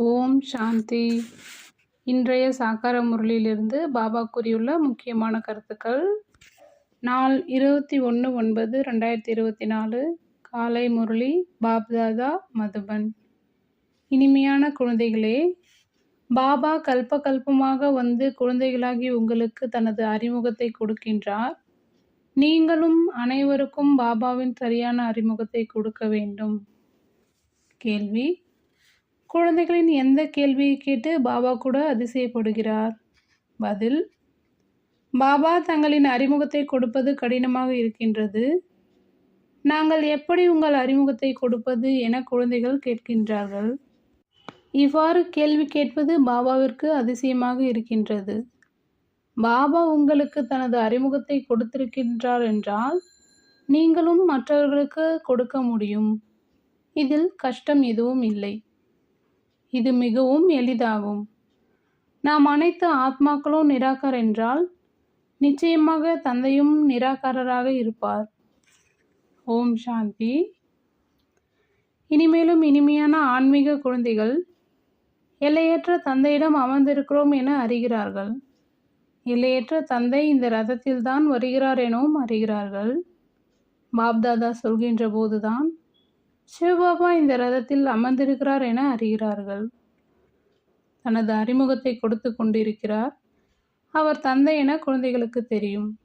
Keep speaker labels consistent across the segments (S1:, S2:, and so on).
S1: ஓம் சாந்தி. இன்றைய சாக்கார முரளியிலிருந்து பாபா கூறியுள்ள முக்கியமான கருத்துக்கள். நாள் இருபத்தி ஒன்று ஒன்பது ரெண்டாயிரத்தி இருபத்தி நாலு. காலை முரளி பாப்தாதா மதுபன். இனிமையான குழந்தைகளே பாபா கல்ப கல்பமாக வந்து குழந்தைகளாகி உங்களுக்கு தனது அறிமுகத்தை கொடுக்கின்றார். நீங்களும் அனைவருக்கும் பாபாவின் சரியான அறிமுகத்தை கொடுக்க வேண்டும். கேள்வி குழந்தைகளின் எந்த கேள்வியை கேட்டு பாபா கூட அதிசயப்படுகிறார்? பதில் பாபா தங்களின் அறிமுகத்தை கொடுப்பது கடினமாக இருக்கின்றது. நாங்கள் எப்படி உங்கள் அறிமுகத்தை கொடுப்பது என குழந்தைகள் கேட்கின்றார்கள். இவ்வாறு கேள்வி கேட்பது பாபாவிற்கு அதிசயமாக இருக்கின்றது. பாபா உங்களுக்கு தனது அறிமுகத்தை கொடுத்திருக்கின்றார் என்றால் நீங்களும் மற்றவர்களுக்கு கொடுக்க முடியும். இதில் கஷ்டம் எதுவும் இல்லை. இது மிகவும் எளிதாகும். நாம் அனைத்து ஆத்மாக்களும் நிராகர் என்றால் நிச்சயமாக தந்தையும் நிராகாரராக இருப்பார். ஓம் சாந்தி. இனிமேலும் இனிமையான ஆன்மீக குழந்தைகள் எல்லையற்ற தந்தையிடம் அமர்ந்திருக்கிறோம் என அறிகிறார்கள். எல்லையற்ற தந்தை இந்த ரதத்தில்தான் வருகிறார் எனவும் அறிகிறார்கள். பாப்தாதா சொல்கின்ற போதுதான் சிவபாபா இந்த ரதத்தில் அமர்ந்திருக்கிறார் என அறிகிறார்கள். தனது அறிமுகத்தை கொடுத்து கொண்டிருக்கிறார். அவர் தந்தை என குழந்தைகளுக்கு தெரியும்.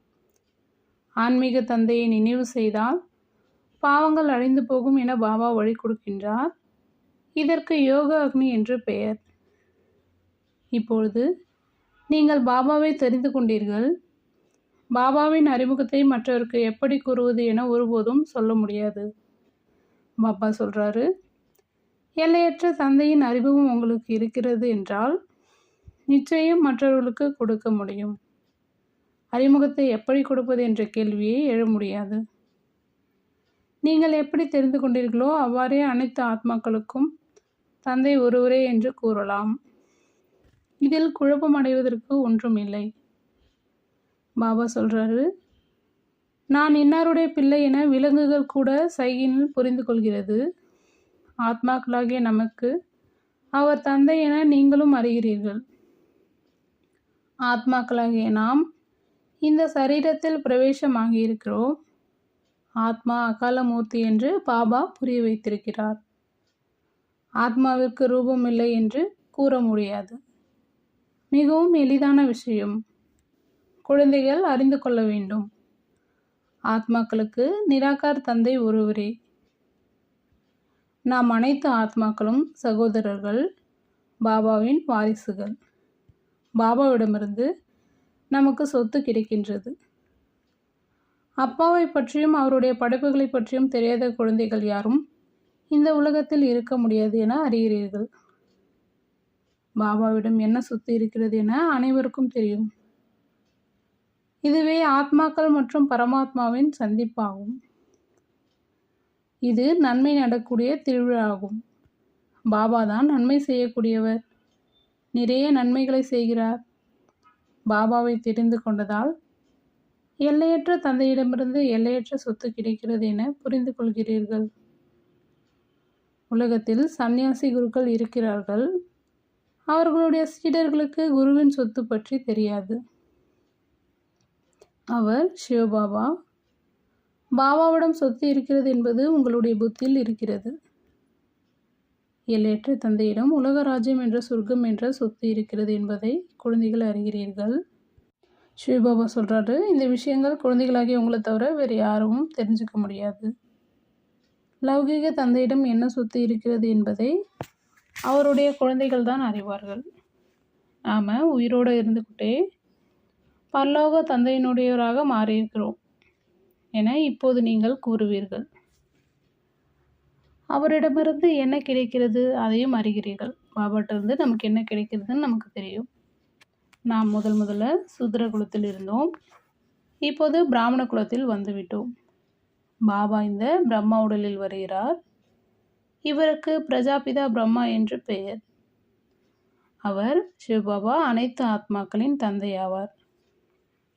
S1: ஆன்மீக தந்தையை நினைவு செய்தால் பாவங்கள் அழிந்து போகும் என பாபா வழி கொடுக்கின்றார். இதற்கு யோக அக்னி என்று பெயர். இப்பொழுது நீங்கள் பாபாவை தெரிந்து கொண்டீர்கள். பாபாவின் அறிமுகத்தை மற்றவருக்கு எப்படி கூறுவது என ஒருபோதும் சொல்ல முடியாது. பாபா சொல்கிறாரு எல்லையற்ற தந்தையின் அறிவும் உங்களுக்கு இருக்கிறது என்றால் நிச்சயம் மற்றவர்களுக்கு கொடுக்க முடியும். அறிமுகத்தை எப்படி கொடுப்பது என்ற கேள்வியை எழ முடியாது. நீங்கள் எப்படி தெரிந்து கொண்டீர்களோ அவ்வாறே அனைத்து ஆத்மாக்களுக்கும் தந்தை ஒருவரே என்று கூறலாம். இதில் குழப்பம் அடைவதற்கு ஒன்றும் இல்லை. பாபா சொல்கிறாரு நான் இன்னாருடைய பிள்ளை என விலங்குகள் கூட சைகினில் புரிந்து கொள்கிறது. ஆத்மாக்களாகிய நமக்கு அவர் தந்தை என நீங்களும் அறிகிறீர்கள். ஆத்மாக்களாகிய நாம் இந்த சரீரத்தில் பிரவேசமாகியிருக்கிறோம். ஆத்மா அகாலமூர்த்தி என்று பாபா புரிய வைத்திருக்கிறார். ஆத்மாவிற்கு ரூபம் இல்லை என்று கூற முடியாது. மிகவும் எளிதான விஷயம். குழந்தைகள் அறிந்து கொள்ள வேண்டும். ஆத்மாக்களுக்கு நிராகார் தந்தை ஒருவரே. நாம் அனைத்து ஆத்மாக்களும் சகோதரர்கள் பாபாவின் வாரிசுகள். பாபாவிடமிருந்து நமக்கு சொத்து கிடைக்கின்றது. அப்பாவை பற்றியும் அவருடைய படைப்புகளை பற்றியும் தெரியாத குழந்தைகள் யாரும் இந்த உலகத்தில் இருக்க முடியாது என அறிகிறீர்கள். பாபாவிடம் என்ன சொத்து இருக்கிறது என அனைவருக்கும் தெரியும். இதுவே ஆத்மாக்கள் மற்றும் பரமாத்மாவின் சந்திப்பாகும். இது நன்மை நடக்கூடிய திருவிழாகும். பாபா தான் நன்மை செய்யக்கூடியவர். நிறைய நன்மைகளை செய்கிறார். பாபாவை தெரிந்து கொண்டதால் எல்லையற்ற தந்தையிடமிருந்து எல்லையற்ற சொத்து கிடைக்கிறது என புரிந்து கொள்கிறீர்கள். உலகத்தில் சன்னியாசி குருக்கள் இருக்கிறார்கள். அவர்களுடைய சீடர்களுக்கு குருவின் சொத்து பற்றி தெரியாது. அவர் சிவபாபா பாபாவிடம் சொத்து இருக்கிறது என்பது உங்களுடைய புத்தியில் இருக்கிறது. எல்லையற்ற தந்தையிடம் உலக ராஜ்யம் என்ற சொர்க்கம் என்ற சொத்து இருக்கிறது என்பதை குழந்தைகள் அறிகிறீர்கள். சிவபாபா சொல்கிறாரு இந்த விஷயங்கள் குழந்தைகளாகிய உங்களை தவிர வேறு யாரும் தெரிஞ்சுக்க முடியாது. லௌகீக தந்தையிடம் என்ன சொத்து இருக்கிறது என்பதை அவருடைய குழந்தைகள் தான் அறிவார்கள். நாம் உயிரோடு இருந்துக்கிட்டே பரலோக தந்தையினுடையவராக மாறியிருக்கிறோம் என இப்போது நீங்கள் கூறுவீர்கள். அவரிடமிருந்து என்ன கிடைக்கிறது அதையும் அறிகிறீர்கள். பாபாட்டிருந்து நமக்கு என்ன கிடைக்கிறதுன்னு நமக்கு தெரியும். நாம் முதல் முதல்ல சூத்திர குலத்தில் இருந்தோம். இப்போது பிராமண குலத்தில் வந்துவிட்டோம். பாபா இந்த பிரம்மா உடலில் வருகிறார். இவருக்கு பிரஜாபிதா பிரம்மா என்று பெயர். அவர் சிவபாபா அனைத்து ஆத்மாக்களின் தந்தையாவார்.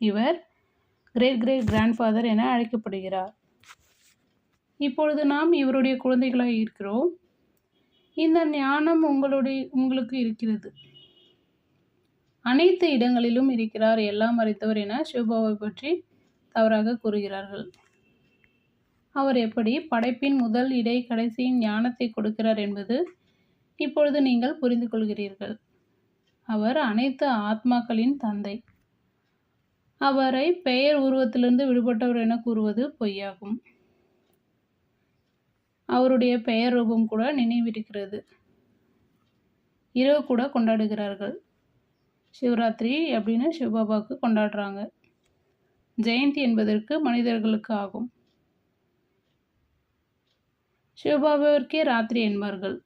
S1: இவர் கிரேட் கிரேட் கிராண்ட்ஃபாதர் என அழைக்கப்படுகிறார். இப்பொழுது நாம் இவருடைய குழந்தைகளாக இருக்கிறோம். இந்த ஞானம் உங்களுடைய உங்களுக்கு இருக்கிறது. அனைத்து இடங்களிலும் இருக்கிறார் எல்லாம் அறித்தவர் என சிவபாவை பற்றி தவறாக கூறுகிறார்கள். அவர் எப்படி படைப்பின் முதல் இடை கடைசியின் ஞானத்தை கொடுக்கிறார் என்பது இப்பொழுது நீங்கள் புரிந்து கொள்கிறீர்கள். அவர் அனைத்து ஆத்மாக்களின் தந்தை. அவரை பெயர் உருவத்திலிருந்து விடுபட்டவர் என கூறுவது பொய்யாகும். அவருடைய பெயர் ரூபம் கூட நினைவிருக்கிறது. இரவு கூட கொண்டாடுகிறார்கள். சிவராத்திரி அப்படின்னு சிவபாபாவுக்கு கொண்டாடுறாங்க. ஜெயந்தி என்பதற்கு மனிதர்களுக்கு ஆகும். சிவபாபாவிற்கே ராத்திரி என்பார்கள்.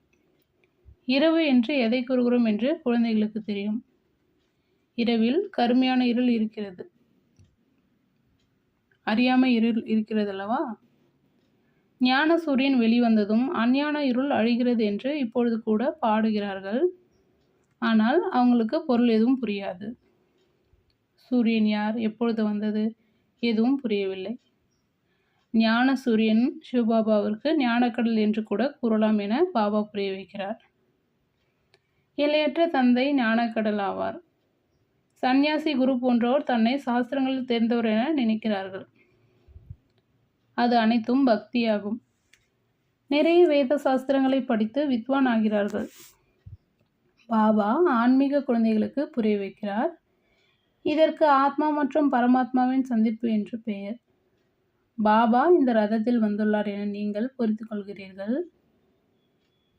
S1: இரவு என்று எதை கூறுகிறோம் என்று குழந்தைகளுக்கு தெரியும். இரவில் கருமையான இருள் இருக்கிறது. அறியாமல் இருள் இருக்கிறதல்லவா? ஞான சூரியன் வெளிவந்ததும் அஞ்ஞான இருள் அழிகிறது என்று இப்பொழுது கூட பாடுகிறார்கள். ஆனால் அவங்களுக்கு பொருள் எதுவும் புரியாது. சூரியன் யார்? எப்பொழுது வந்தது? எதுவும் புரியவில்லை. ஞான சூரியன் சிவபாபாவிற்கு ஞானக்கடல் என்று கூட கூறலாம் என பாபா புரிய வைக்கிறார். எல்லையற்ற தந்தை ஞானக்கடல் ஆவார். சன்னியாசி குரு போன்றோர் தன்னை சாஸ்திரங்களில் தேர்ந்தவர் என நினைக்கிறார்கள். அது அனைத்தும் பக்தியாகும். நிறைய வேத சாஸ்திரங்களை படித்து வித்வான் ஆகிறார்கள். பாபா ஆன்மீக குழந்தைகளுக்கு புரிய வைக்கிறார். இதற்கு ஆத்மா மற்றும் பரமாத்மாவின் சந்திப்பு என்று பெயர். பாபா இந்த ரதத்தில் வந்துள்ளார் என நீங்கள் புரிந்து கொள்கிறீர்கள்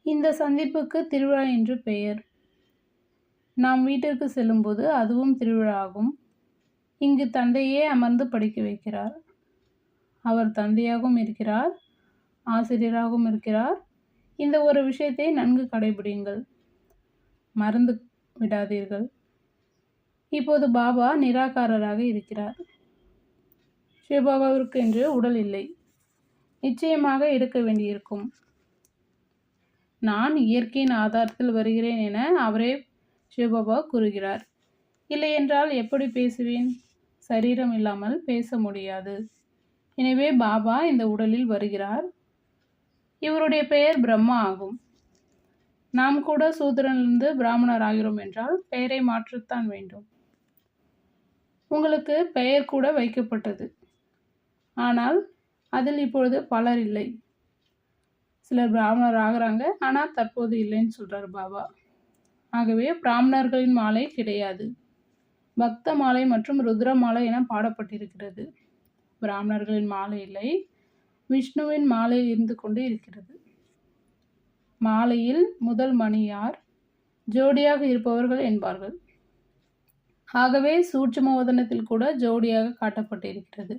S1: இந்த சந்திப்புக்கு திருவிழா என்று பெயர். நாம் வீட்டிற்கு செல்லும்போது அதுவும் திருவிழா ஆகும் இங்கு தந்தையே அமர்ந்து படிக்க வைக்கிறார். அவர் தந்தையாகவும் இருக்கிறார் ஆசிரியராகவும் இருக்கிறார். இந்த ஒரு விஷயத்தை நன்கு கடைபிடியுங்கள். மறந்து விடாதீர்கள். இப்போது பாபா நிராகாரராக இருக்கிறார். சிவபாபாவிற்கு என்று உடல் இல்லை. நிச்சயமாக எடுக்க வேண்டியிருக்கும். நான் இயற்கையின் ஆதாரத்தில் வருகிறேன் என அவரே சிவபாபா கூறுகிறார். இல்லையென்றால் எப்படி பேசுவேன்? சரீரம் இல்லாமல் பேச முடியாது. எனவே பாபா இந்த உடலில் வருகிறார். இவருடைய பெயர் பிரம்மா ஆகும். நாம் கூட சூத்திரனிலிருந்து பிராமணர் ஆகிறோம் என்றால் பெயரை மாற்றத்தான் வேண்டும். உங்களுக்கு பெயர் கூட வைக்கப்பட்டது. ஆனால் அதில் இப்பொழுது பலர் இல்லை. சிலர் பிராமணர் ஆகிறாங்க ஆனால் தற்போது இல்லைன்னு சொல்கிறார் பாபா. ஆகவே பிராமணர்களின் மாலை கிடையாது. பக்த மாலை மற்றும் ருத்ர மாலை என பாடப்பட்டிருக்கிறது. பிராமணர்களின் மாலை இல்லை விஷ்ணுவின் மாலை இருந்து கொண்டு இருக்கிறது. மாலையில் முதல் மணியார் ஜோடியாக இருப்பவர்கள் என்பார்கள். ஆகவே சூட்சுமவதனத்தில் கூட ஜோடியாக காட்டப்பட்டிருக்கிறது.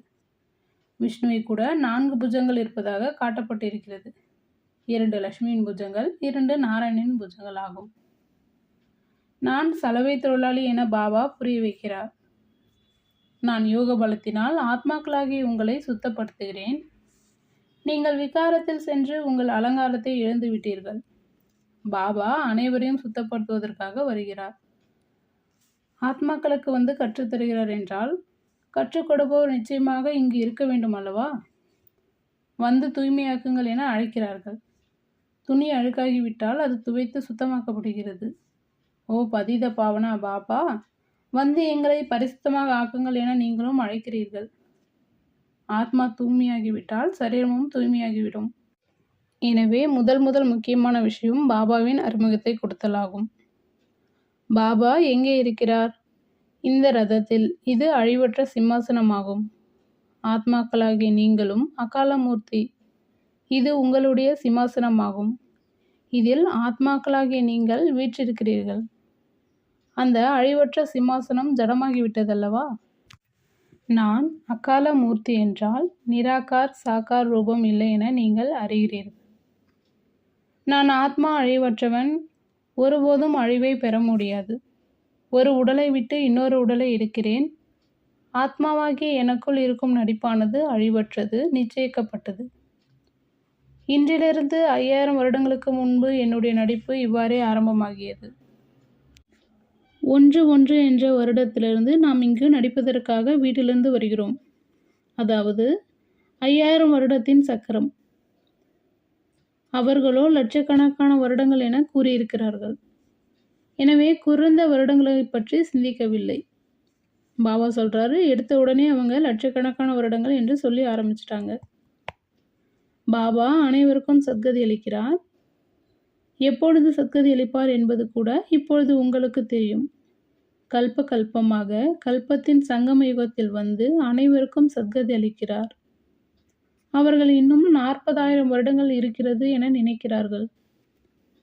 S1: விஷ்ணுவை கூட நான்கு புஜங்கள் இருப்பதாக காட்டப்பட்டிருக்கிறது. இரண்டு லட்சுமியின் புஜங்கள் இரண்டு நாராயணின் புஜங்கள் ஆகும் நான் சலவை தொழிலாளி என பாபா புரிய வைக்கிறார். நான் யோக பலத்தினால் ஆத்மாக்களாகிய உங்களை சுத்தப்படுத்துகிறேன். நீங்கள் விகாரத்தில் சென்று உங்கள் அலங்காரத்தை இழந்து விட்டீர்கள். பாபா அனைவரையும் சுத்தப்படுத்துவதற்காக வருகிறார். ஆத்மாக்களுக்கு வந்து கற்றுத்தருகிறார் என்றால் கற்றுக் கொடுப்பவர் நிச்சயமாக இங்கு இருக்க வேண்டும் அல்லவா? வந்து தூய்மையாக்குங்கள் என அழைக்கிறார்கள். துணி அழுக்காகிவிட்டால் அது துவைத்து சுத்தமாக்கப்படுகிறது. ஓ பதித பாவனா பாபா வந்து எங்களை பரிசுத்தமாக ஆக்குங்கள் என நீங்களும் அழைக்கிறீர்கள். ஆத்மா தூய்மையாகிவிட்டால் சரீரமும் தூய்மையாகிவிடும். எனவே முதல் முதல் முக்கியமான விஷயம் பாபாவின் அறிமுகத்தை கொடுத்தலாகும். பாபா எங்கே இருக்கிறார்? இந்த ரதத்தில் இது அழிவற்ற சிம்மாசனமாகும். ஆத்மாக்களாகிய நீங்களும் அகாலமூர்த்தி. இது உங்களுடைய சிம்மாசனமாகும். இதில் ஆத்மாக்களாகிய நீங்கள் வீற்றிருக்கிறீர்கள். அந்த அழிவற்ற சிம்மாசனம் ஜடமாகிவிட்டதல்லவா? நான் அகால மூர்த்தி என்றால் நிராகார் சாக்கார் ரூபம் இல்லை என நீங்கள் அறிகிறீர்கள். நான் ஆத்மா அழிவற்றவன் ஒருபோதும் அழிவை பெற முடியாது. ஒரு உடலை விட்டு இன்னொரு உடலை எடுக்கிறேன். ஆத்மாவாகிய எனக்குள் இருக்கும் நடிப்பானது அழிவற்றது நிச்சயிக்கப்பட்டது. இன்றிலிருந்து ஐயாயிரம் வருடங்களுக்கு முன்பு என்னுடைய நடிப்பு இவ்வாறே ஆரம்பமாகியது. ஒன்று ஒன்று என்ற வருடத்திலிருந்து நாம் இங்கு நடிப்பதற்காக வீட்டிலிருந்து வருகிறோம். அதாவது ஐயாயிரம் வருடத்தின் சக்கரம். அவர்களோ லட்சக்கணக்கான வருடங்கள் என கூறியிருக்கிறார்கள். எனவே குறைந்த வருடங்களை பற்றி சிந்திக்கவில்லை. பாபா சொல்கிறாரு எடுத்த உடனே அவங்க லட்சக்கணக்கான வருடங்கள் என்று சொல்லி ஆரம்பிச்சிட்டாங்க. பாபா அனைவருக்கும் சத்கதி அளிக்கிறார். எப்பொழுது சத்கதி அளிப்பார் என்பது கூட இப்பொழுது உங்களுக்கு தெரியும். கல்ப கல்பமாக கல்பத்தின் சங்கம யுகத்தில் வந்து அனைவருக்கும் சத்கதி அளிக்கிறார். அவர்கள் இன்னும் நாற்பதாயிரம் வருடங்கள் இருக்கிறது என நினைக்கிறார்கள்.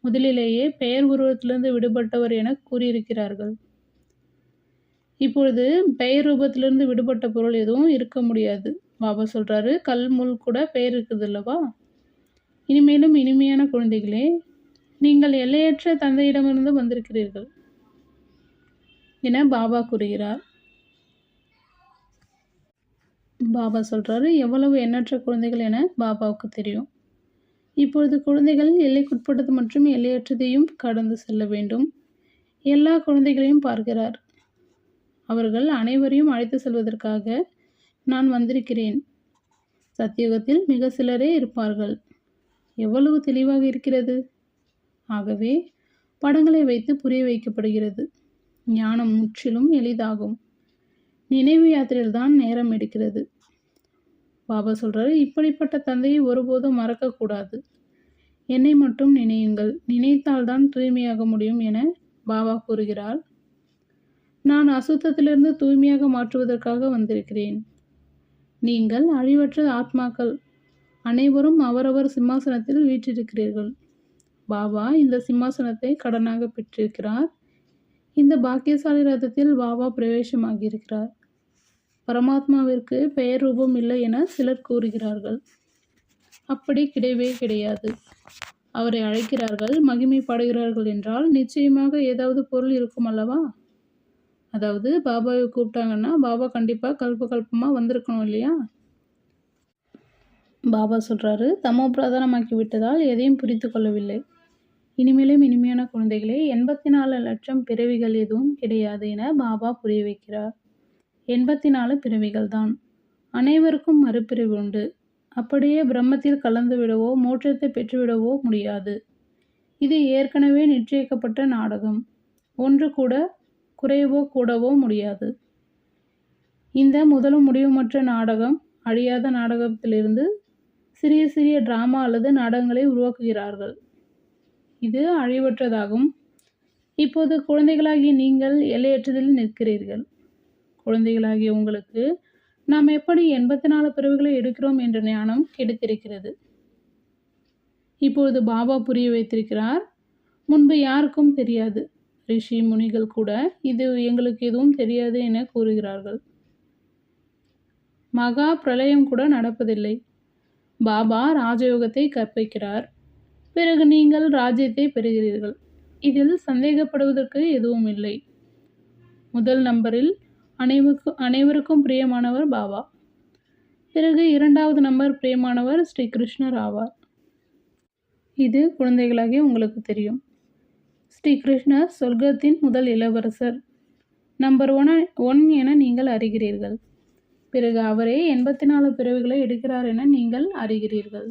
S1: முதலிலேயே பெயர் உருவத்திலிருந்து விடுபட்டவர் என கூறியிருக்கிறார்கள். இப்பொழுது பெயர் ரூபத்திலிருந்து விடுபட்ட பொருள் எதுவும் இருக்க முடியாது. பாபா சொல்கிறாரு கல் முள் கூட பெயர் இருக்குது அல்லவா இனிமேலும் இனிமையான குழந்தைகளே நீங்கள் எல்லையற்ற தந்தையிடமிருந்து வந்திருக்கிறீர்கள் என பாபா கூறுகிறார். பாபா சொல்கிறாரு எவ்வளவு எண்ணற்ற குழந்தைகள் என பாபாவுக்கு தெரியும். இப்பொழுது குழந்தைகள் எல்லைக்குட்பட்டது மற்றும் எல்லையற்றதையும் கடந்து செல்ல வேண்டும். எல்லா குழந்தைகளையும் பார்க்கிறார். அவர்கள் அனைவரையும் அழைத்து செல்வதற்காக நான் வந்திருக்கிறேன். சத்தியுகத்தில் மிக சிலரே இருப்பார்கள். எவ்வளவு தெளிவாக இருக்கிறது? ஆகவே படங்களை வைத்து புரிய வைக்கப்படுகிறது. ஞானம் முற்றிலும் எளிதாகும். நினைவு யாத்திரையில்தான் நேரம் எடுக்கிறது. பாபா சொல்கிறாரு இப்படிப்பட்ட தந்தையை ஒருபோதும் மறக்கக்கூடாது. என்னை மட்டும் நினையுங்கள். நினைத்தால்தான் தூய்மையாக முடியும் என பாபா கூறுகிறார். நான் அசுத்தத்திலிருந்து தூய்மையாக மாற்றுவதற்காக வந்திருக்கிறேன். நீங்கள் அழிவற்ற ஆத்மாக்கள். அனைவரும் அவரவர் சிம்மாசனத்தில் வீற்றிருக்கிறீர்கள். பாபா இந்த சிம்மாசனத்தை கடனாக பெற்றிருக்கிறார். இந்த பாக்கியசாலி ரதத்தில் பாபா பிரவேசமாகியிருக்கிறார். பரமாத்மாவிற்கு பெயர் ரூபம் இல்லை என சிலர் கூறுகிறார்கள். அப்படி கிடையவே கிடையாது. அவரை அழைக்கிறார்கள் மகிமைப்படுகிறார்கள் என்றால் நிச்சயமாக ஏதாவது பொருள் இருக்கும் அல்லவா? அதாவது பாபாவை கூப்பிட்டாங்கன்னா பாபா கண்டிப்பாக கல்ப கல்பமாக வந்திருக்கணும் இல்லையா? பாபா சொல்கிறாரு தமோ பிரதானமாக்கி விட்டதால் எதையும் புரிந்து கொள்ளவில்லை. இனிமேலும் இனிமையான குழந்தைகளே எண்பத்தி நாலு லட்சம் பிறவிகள் எதுவும் கிடையாது என பாபா புரிய வைக்கிறார். எண்பத்தி நாலு பிறவிகள் தான் அனைவருக்கும் மறுபிறவி உண்டு. அப்படியே பிரம்மத்தில் கலந்து விடவோ மோட்சத்தை பெற்றுவிடவோ முடியாது. இது ஏற்கனவே நிச்சயிக்கப்பட்ட நாடகம். ஒன்று கூட குறையவோ கூடவோ முடியாது. இந்த முதலும் முடிவுமற்ற நாடகம் அழியாத நாடகத்திலிருந்து சிறிய சிறிய டிராமா அல்லது நாடகங்களை உருவாக்குகிறார்கள். இது அழிவற்றதாகும். இப்போது குழந்தைகளாகிய நீங்கள் எல்லையற்றதில் நிற்கிறீர்கள். குழந்தைகளாகிய உங்களுக்கு நாம் எப்படி எண்பத்தி நாலு பிரிவுகளை எடுக்கிறோம் என்ற ஞானம் கிடைத்திருக்கிறது. இப்பொழுது பாபா புரிய வைத்திருக்கிறார். முன்பு யாருக்கும் தெரியாது. ரிஷி முனிகள் கூட இது எங்களுக்கு எதுவும் தெரியாது என கூறுகிறார்கள். மகா பிரளயம் கூட நடப்பதில்லை. பாபா ராஜயோகத்தை கற்பிக்கிறார். பிறகு நீங்கள் ராஜ்யத்தை பெறுகிறீர்கள். இதில் சந்தேகப்படுவதற்கு எதுவும் இல்லை. முதல் நம்பரில் அனைவருக்கும் அனைவருக்கும் பிரியமானவர் பாபா. பிறகு இரண்டாவது நம்பர் பிரியமானவர் ஸ்ரீ கிருஷ்ணர் ஆவார். இது குழந்தைகளாகிய உங்களுக்கு தெரியும். ஸ்ரீ கிருஷ்ணர் சொர்க்கத்தின் முதல் இளவரசர். நம்பர் ஒன் ஒன் என நீங்கள் அறிகிறீர்கள். பிறகு அவரே எண்பத்தி நாலு பிறவிகளை எடுக்கிறார் என நீங்கள் அறிகிறீர்கள்.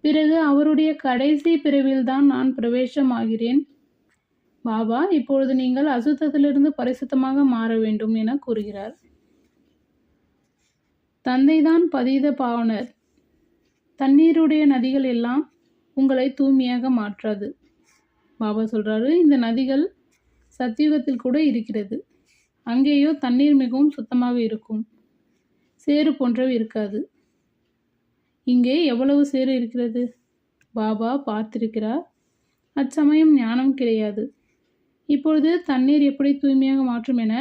S1: பிறகு அவருடைய கடைசி பிறவில்தான் நான் பிரவேசமாகிறேன். பாபா இப்பொழுது நீங்கள் அசுத்தத்திலிருந்து பரிசுத்தமாக மாற வேண்டும் என கூறுகிறார். தந்தைதான் பதீத பாவனர். தண்ணீருடைய நதிகள் எல்லாம் உங்களை தூய்மையாக மாற்றாது. பாபா சொல்கிறாரு இந்த நதிகள் சத்தியுகத்தில் கூட இருக்கிறது. அங்கேயோ தண்ணீர் மிகவும் சுத்தமாக இருக்கும். சேறு போன்றவை இருக்காது. இங்கே எவ்வளவு சேறு இருக்கிறது? பாபா பார்த்திருக்கிறார். அச்சமயம் ஞானம் கிடையாது. இப்பொழுது தண்ணீர் எப்படி தூய்மையாக மாற்றும் என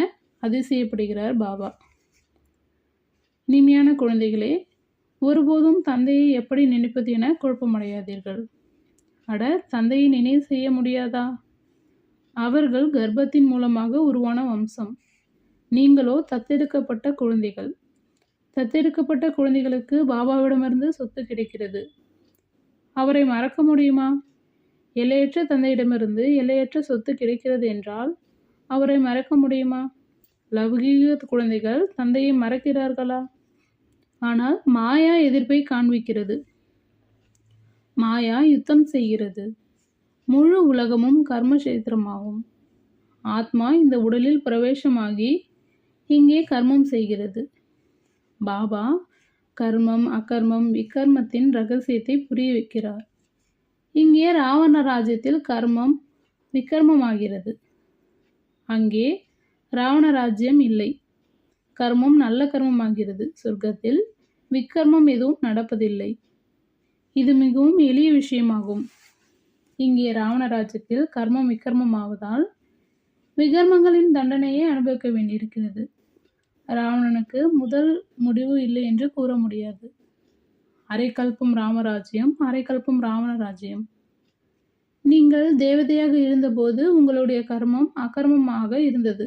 S1: அதிசயப்படுகிறார் பாபா. இனிமையான குழந்தைகளே ஒருபோதும் தந்தையை எப்படி நினைப்பது என குழப்பமடையாதீர்கள். அட தந்தையை நினைவு செய்ய முடியாதா? அவர்கள் கர்ப்பத்தின் மூலமாக உருவான வம்சம். நீங்களோ தத்தெடுக்கப்பட்ட குழந்தைகள். தத்தெடுக்கப்பட்ட குழந்தைகளுக்கு பாபாவிடமிருந்து சொத்து கிடைக்கிறது. அவரை மறக்க முடியுமா? எல்லையற்ற தந்தையிடமிருந்து எல்லையற்ற சொத்து கிடைக்கிறது என்றால் அவரை மறக்க முடியுமா? லௌகீக குழந்தைகள் தந்தையை மறக்கிறார்களா? ஆனால் மாயா எதிர்ப்பை காண்பிக்கிறது. மாயா யுத்தம் செய்கிறது. முழு உலகமும் கர்மக்ஷேத்திரமாகும். ஆத்மா இந்த உடலில் பிரவேசமாகி இங்கே கர்மம் செய்கிறது. பாபா கர்மம் அகர்மம் விகர்மத்தின் ரகசியத்தை புரிய வைக்கிறார். இங்கே ராவண ராஜ்யத்தில் கர்மம் விகர்மமாகிறது. அங்கே ராவண ராஜ்யம் இல்லை. கர்மம் நல்ல கர்மமாகிறது. சொர்க்கத்தில் விக்கர்மம் எதுவும் நடப்பதில்லை. இது மிகவும் எளிய விஷயமாகும். இங்கே ராவணராஜ்யத்தில் கர்மம் விக்கர்மம் ஆவதால் விகர்மங்களின் தண்டனையை அனுபவிக்க வேண்டியிருக்கிறது. ராவணனுக்கு முதல் முடிவு இல்லை என்று கூற முடியாது. அரைக்கல்பம் ராமராஜ்யம் அரைக்கல்பம் ராவணராஜ்யம். நீங்கள் தேவதையாக இருந்தபோது உங்களுடைய கர்மம் அகர்மமாக இருந்தது.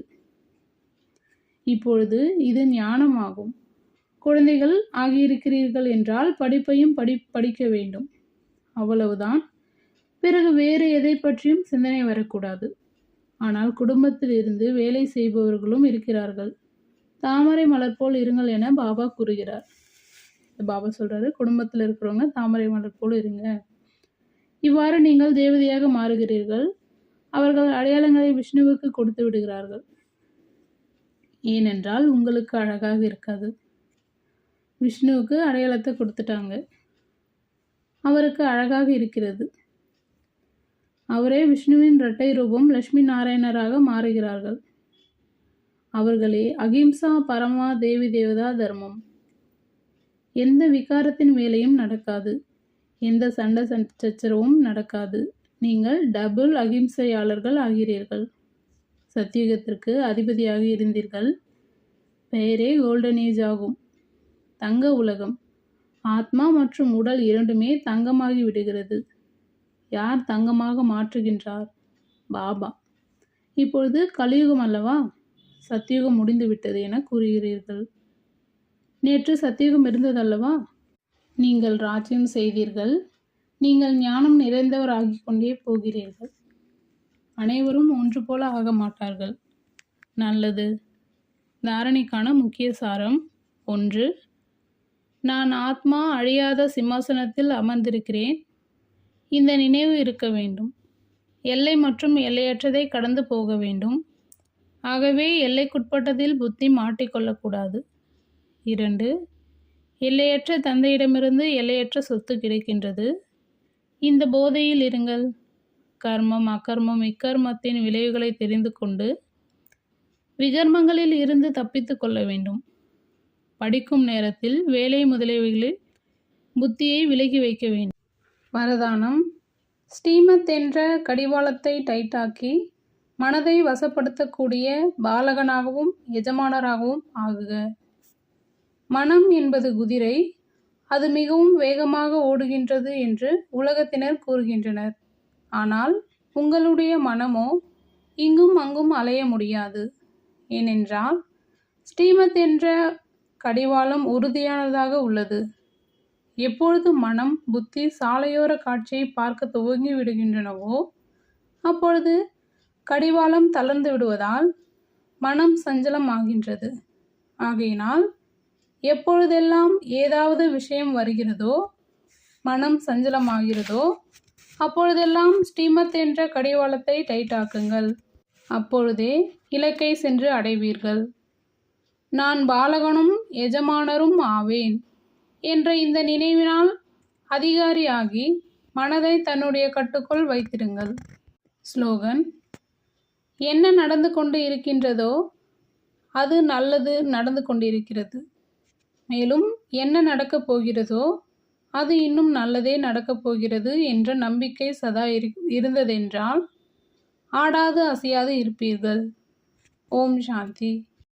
S1: இப்பொழுது இது ஞானமாகும். குழந்தைகள் ஆகியிருக்கிறீர்கள் என்றால் படிப்பையும் படி படிக்க வேண்டும். அவ்வளவுதான். பிறகு வேறு எதை பற்றியும் சிந்தனை வரக்கூடாது. ஆனால் குடும்பத்தில் இருந்து வேலை செய்பவர்களும் இருக்கிறார்கள். தாமரை மலர் போல் இருங்கள் என பாபா கூறுகிறார். பாபா சொல்றாரு குடும்பத்தில் இருக்கிறவங்க தாமரை மலர் போல் இருங்க. இவ்வாறு நீங்கள் தேவதையாக மாறுகிறீர்கள். அவர்கள் அடையாளங்களை விஷ்ணுவுக்கு கொடுத்து விடுகிறார்கள். ஏனென்றால் உங்களுக்கு அழகாக இருக்காது. விஷ்ணுவுக்கு அடையாளத்தை கொடுத்துட்டாங்க. அவருக்கு அழகாக இருக்கிறது. அவரே விஷ்ணுவின் இரட்டை ரூபம் லட்சுமி நாராயணராக மாறுகிறார்கள். அவர்களே அகிம்சா பரமா தேவி தேவதா தர்மம். எந்த விகாரத்தின் வேலையும் நடக்காது. எந்த சண்டை சச்சரவும் நடக்காது. நீங்கள் டபுள் அகிம்சையாளர்கள் ஆகிறீர்கள். சத்தியுகத்திற்கு அதிபதியாக இருந்தீர்கள். பெயரே கோல்டன் ஏஜ் ஆகும். தங்க உலகம். ஆத்மா மற்றும் உடல் இரண்டுமே தங்கமாகி விடுகிறது. யார் தங்கமாக மாற்றுகின்றார்? பாபா. இப்பொழுது கலியுகம் அல்லவா? சத்தியுகம் முடிந்து விட்டது என கூறுகிறீர்கள். நேற்று சத்தியுகம் இருந்ததல்லவா? நீங்கள் ராஜ்யம் செய்தீர்கள். நீங்கள் ஞானம் நிறைந்தவராகி கொண்டே போகிறீர்கள். அனைவரும் ஒன்று போல ஆக மாட்டார்கள். நல்லது. தாரணைக்கான முக்கிய சாரம் ஒன்று நான் ஆத்மா அழியாத சிம்மாசனத்தில் அமர்ந்திருக்கிறேன். இந்த நினைவு இருக்க வேண்டும். எல்லை மற்றும் எல்லையற்றதை கடந்து போக வேண்டும். ஆகவே எல்லைக்குட்பட்டதில் புத்தி மாட்டிக்கொள்ளக்கூடாது இரண்டு எல்லையற்ற தந்தையிடமிருந்து எல்லையற்ற சொத்து கிடைக்கின்றது. இந்த போதையில் இருங்கள். கர்மம் அக்கர்மம் இக்கர்மத்தின் விளைவுகளை தெரிந்து கொண்டு விகர்மங்களில் இருந்து தப்பித்து கொள்ள வேண்டும். படிக்கும் நேரத்தில் வேலை முதலியவைகளில் புத்தியை விலகி வைக்க வேண்டும். வரதானம். ஸ்ரீமத் என்ற கடிவாளத்தை டைட்டாக்கி மனதை வசப்படுத்தக்கூடிய பாலகனாகவும் எஜமானராகவும் ஆகுக. மனம் என்பது குதிரை. அது மிகவும் வேகமாக ஓடுகின்றது என்று உலகத்தினர் கூறுகின்றனர். ஆனால் உங்களுடைய மனமோ இங்கும் அங்கும் அலைய முடியாது. ஏனென்றால் ஸ்ரீமத் என்ற கடிவாளம் உறுதியானதாக உள்ளது. எப்பொழுது மனம் புத்தி சாலையோர காட்சியை பார்க்க துவங்கி விடுகின்றனவோ அப்பொழுது கடிவாளம் தளர்ந்து விடுவதால் மனம் சஞ்சலமாகின்றது ஆகையினால் எப்பொழுதெல்லாம் ஏதாவது விஷயம் வருகிறதோ மனம் சஞ்சலமாகிறதோ அப்பொழுதெல்லாம் ஸ்ரீமத் என்ற கடிவாளத்தை டைட்டாக்குங்கள். அப்பொழுதே இலக்கை சென்று அடைவீர்கள். நான் பாலகனும் எஜமானரும் ஆவேன் என்ற இந்த நினைவினால் அதிகாரியாகி மனதை தன்னுடைய கட்டுக்குள் வைத்திருங்கள் ஸ்லோகன் என்ன நடந்து கொண்டு இருக்கின்றதோ அது நல்லது நடந்து கொண்டிருக்கிறது. மேலும் என்ன நடக்கப் போகிறதோ அது இன்னும் நல்லதே நடக்கப் போகிறது என்ற நம்பிக்கை சதா இருந்ததென்றால் ஆடாது அசையாது இருப்பீர்கள். ஓம் சாந்தி.